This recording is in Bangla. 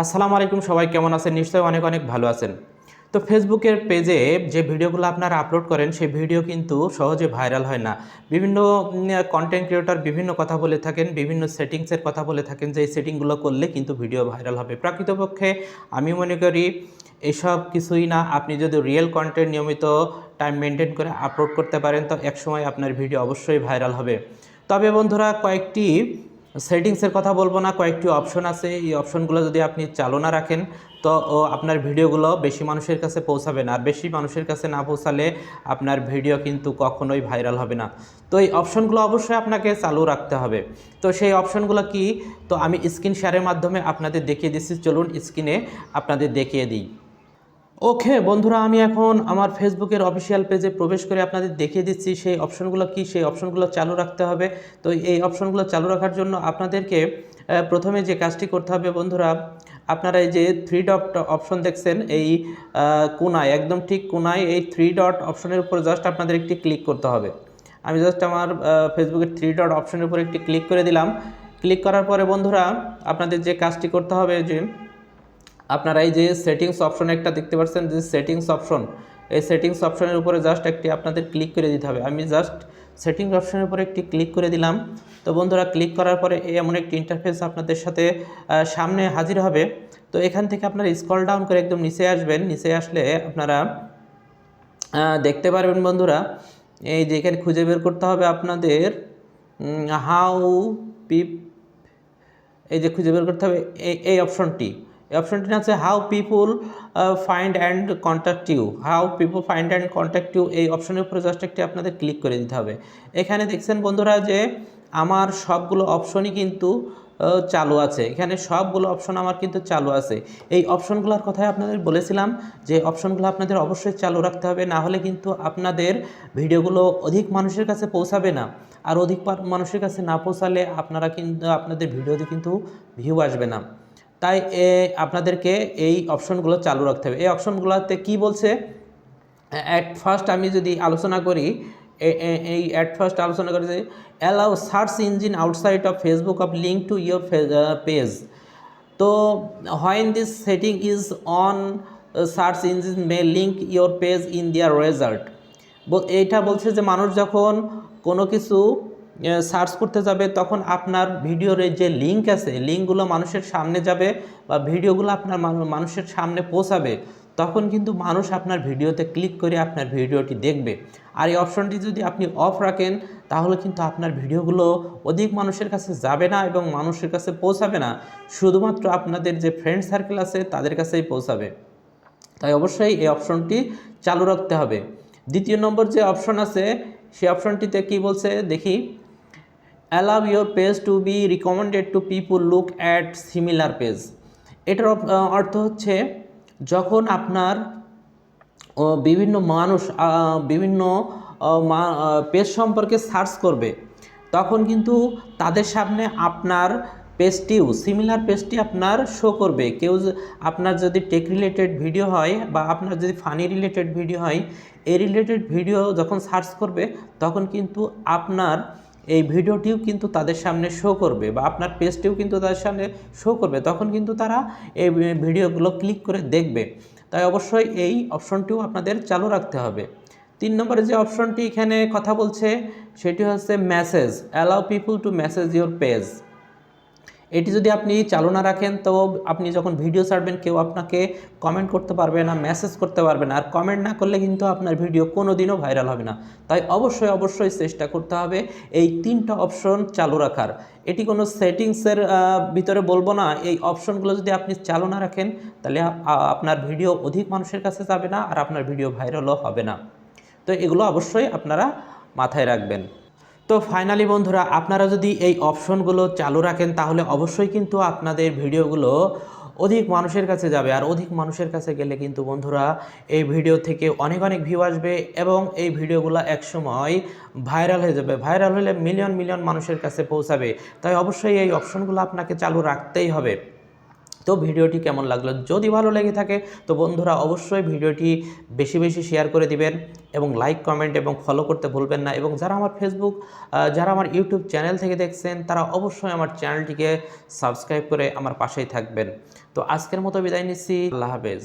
আসসালামু আলাইকুম, সবাই কেমন আছেন? নিশ্চয়ই অনেক অনেক ভালো আছেন। তো ফেসবুকের পেজে যে ভিডিওগুলো আপনারা আপলোড করেন, সেই ভিডিও কিন্তু সহজে ভাইরাল হয় না। বিভিন্ন কন্টেন্ট ক্রিয়েটর বিভিন্ন কথা বলে থাকেন, বিভিন্ন সেটিংসের কথা বলে থাকেন যে এই সেটিংগুলো করলে কিন্তু ভিডিও ভাইরাল হবে। প্রকৃতপক্ষে আমি মনে করি এসব কিছুই না, আপনি যদি রিয়েল কন্টেন্ট নিয়মিত টাইম মেনটেন করে আপলোড করতে পারেন, তো একসময় আপনার ভিডিও অবশ্যই ভাইরাল হবে। তবে বন্ধুরা, কয়েকটি সেটিংসের কথা বলব না, কয়েকটি অপশন আছে। এই অপশনগুলো যদি আপনি চালনা রাখেন, তো আপনার ভিডিওগুলো বেশি মানুষের কাছে পৌঁছাবে না। আর বেশি মানুষের কাছে না পৌঁছালে আপনার ভিডিও কিন্তু কখনোই ভাইরাল হবে না। তো এই অপশনগুলো অবশ্যই আপনাকে চালু রাখতে হবে। তো সেই অপশনগুলো কি? তো আমি স্ক্রিন শেয়ারের মাধ্যমে আপনাদের দেখিয়ে দিচ্ছি। চলুন স্ক্রিনে আপনাদের দেখিয়ে দিই। ওকে, বন্ধুরা, আমি এখন আমার ফেসবুকের অফিসিয়াল পেজে প্রবেশ করে আপনাদের দেখিয়ে দিচ্ছি সেই অপশনগুলো কি, সেই অপশনগুলো চালু রাখতে হবে। তো এই অপশনগুলো চালু রাখার জন্য আপনাদেরকে প্রথমে যে কাজটি করতে হবে বন্ধুরা, আপনারা এই যে থ্রি ডট অপশন দেখছেন, এই কোনায়, একদম ঠিক কোনায় এই থ্রি ডট অপশনের উপর জাস্ট আপনাদের একটি ক্লিক করতে হবে। আমি জাস্ট আমার ফেসবুকের থ্রি ডট অপশনের উপর একটি ক্লিক করে দিলাম। ক্লিক করার পরে বন্ধুরা, আপনাদের যে কাজটি করতে হবে যে আপনারা এই যে সেটিংস অপশন একটা দেখতে পাচ্ছেন, যে সেটিংস অপশন এই সেটিংস অপশনের উপরে জাস্ট একটি আপনাদের ক্লিক করে দিতে হবে। আমি জাস্ট সেটিংস অপশনের উপরে একটি ক্লিক করে দিলাম। তো বন্ধুরা ক্লিক করার পরে এমন একটি ইন্টারফেস আপনাদের সাথে সামনে হাজির হবে। তো এখান থেকে আপনারা স্ক্রল ডাউন করে একদম নিচে আসবেন। নিচে আসলে আপনারা দেখতে পারবেন বন্ধুরা, এই যে এখানে খুঁজে বের করতে হবে আপনাদের হাউ পিপ এই যে খুঁজে বের করতে হবে এই অপশনটি এই অপশনটি আছে how people find and contact you how people find and contact you এই অপশনের উপরে জাস্ট একটি আপনাদের ক্লিক করে দিতে হবে। এখানে দেখছেন বন্ধুরা যে আমার সবগুলো অপশনই কিন্তু চালু আছে। এখানে সবগুলো অপশন আমার কিন্তু চালু আছে। এই অপশনগুলোর কথাই আপনাদের বলেছিলাম যে অপশনগুলো আপনাদের অবশ্যই চালু রাখতে হবে, না হলে কিন্তু আপনাদের ভিডিওগুলো অধিক মানুষের কাছে পৌঁছাবে না। আর অধিক মানুষের কাছে না পৌঁছালে আপনারা কিন্তু আপনাদের ভিডিওতে কিন্তু ভিউ আসবে না। তাই এ, আপনাদেরকে এই অপশনগুলো চালু রাখতে হবে। এই অপশনগুলোতে কি বলছে? অ্যাট ফার্স্ট আমি যদি আলোচনা করি এই অ্যাট ফার্স্ট আলোচনা করি যে allow search engine outside of Facebook of link to your page তো when this setting is on search engine may link your page in their result এইটা বলছে যে মানুষ যখন কোনো কিছু সার্চ করতে যাবে, তখন আপনার ভিডিওর যে লিঙ্ক আছে লিঙ্কগুলো মানুষের সামনে যাবে বা ভিডিওগুলো আপনার মানুষের সামনে পৌঁছাবে, তখন কিন্তু মানুষ আপনার ভিডিওতে ক্লিক করে আপনার ভিডিওটি দেখবে। আর এই অপশনটি যদি আপনি অফ রাখেন, তাহলে কিন্তু আপনার ভিডিওগুলো অধিক মানুষের কাছে যাবে না এবং মানুষের কাছে পৌঁছাবে না। শুধুমাত্র আপনাদের যে ফ্রেন্ড সার্কেল আছে, তাদের কাছেই পৌঁছাবে। তাই অবশ্যই এই অপশনটি চালু রাখতে হবে। দ্বিতীয় নম্বর যে অপশন আছে, সেই অপশনটিতে কি বলছে, দেখি। Allow your page to be recommended to people look at similar page এটার অর্থ হচ্ছে যখন আপনার বিভিন্ন মানুষ বিভিন্ন পেজ সম্পর্কে সার্চ করবে, তখন কিন্তু তাদের সামনে আপনার পেজটিও সিমিলার পেজটি আপনার শো করবে। কেউ আপনার যদি টেক রিলেটেড ভিডিও হয় বা আপনার যদি ফানি রিলেটেড ভিডিও হয়, এই রিলেটেড ভিডিও যখন সার্চ করবে, তখন কিন্তু আপনার এই ভিডিওটিও কিন্তু তাদের সামনে শো করবে বা আপনার পেজটিও কিন্তু তাদের সামনে শো করবে। তখন কিন্তু তারা এই ভিডিওগুলো ক্লিক করে দেখবে। তাই অবশ্যই এই অপশনটিও আপনাদের চালু রাখতে হবে। তিন নম্বরে যে অপশনটি এখানে কথা বলছে, সেটি হচ্ছে message allow people to message your page এটি যদি আপনি চালু না রাখেন, তো আপনি যখন ভিডিও ছাড়বেন, কেউ আপনাকে কমেন্ট করতে পারবে না মেসেজ করতে পারবে না। আর কমেন্ট না করলে কিন্তু আপনার ভিডিও কোনো দিনও ভাইরাল হবে না। তাই অবশ্যই অবশ্যই চেষ্টা করতে হবে এই তিনটা অপশন চালু রাখার। এটি কোনো সেটিংসের ভিতরে বলব না। এই অপশনগুলো যদি আপনি চালু না রাখেন, তাহলে আপনার ভিডিও অধিক মানুষের কাছে যাবে না, আর আপনার ভিডিও ভাইরালও হবে না। তো এগুলো অবশ্যই আপনারা মাথায় রাখবেন। তো ফাইনালি বন্ধুরা, আপনারা যদি এই অপশনগুলো চালু রাখেন, তাহলে অবশ্যই কিন্তু আপনাদের ভিডিওগুলো অধিক মানুষের কাছে যাবে। আর অধিক মানুষের কাছে গেলে কিন্তু বন্ধুরা, এই ভিডিও থেকে অনেক অনেক ভিউ আসবে এবং এই ভিডিওগুলো একসময় ভাইরাল হয়ে যাবে। ভাইরাল হলে মিলিয়ন মিলিয়ন মানুষের কাছে পৌঁছাবে। তাই অবশ্যই এই অপশনগুলো আপনাকে চালু রাখতেই হবে। তো ভিডিওটি কেমন লাগল? যদি ভালো লেগে থাকে, তো বন্ধুরা অবশ্যই ভিডিওটি বেশি বেশি শেয়ার করে দিবেন এবং লাইক কমেন্ট এবং ফলো করতে ভুলবেন না। এবং যারা আমার ফেসবুক যারা আমার ইউটিউব চ্যানেল থেকে দেখছেন, তারা অবশ্যই আমার চ্যানেলটিকে সাবস্ক্রাইব করে আমার পাশেই থাকবেন। তো আজকের মতো বিদায় নিচ্ছি। আল্লাহ হাফেজ।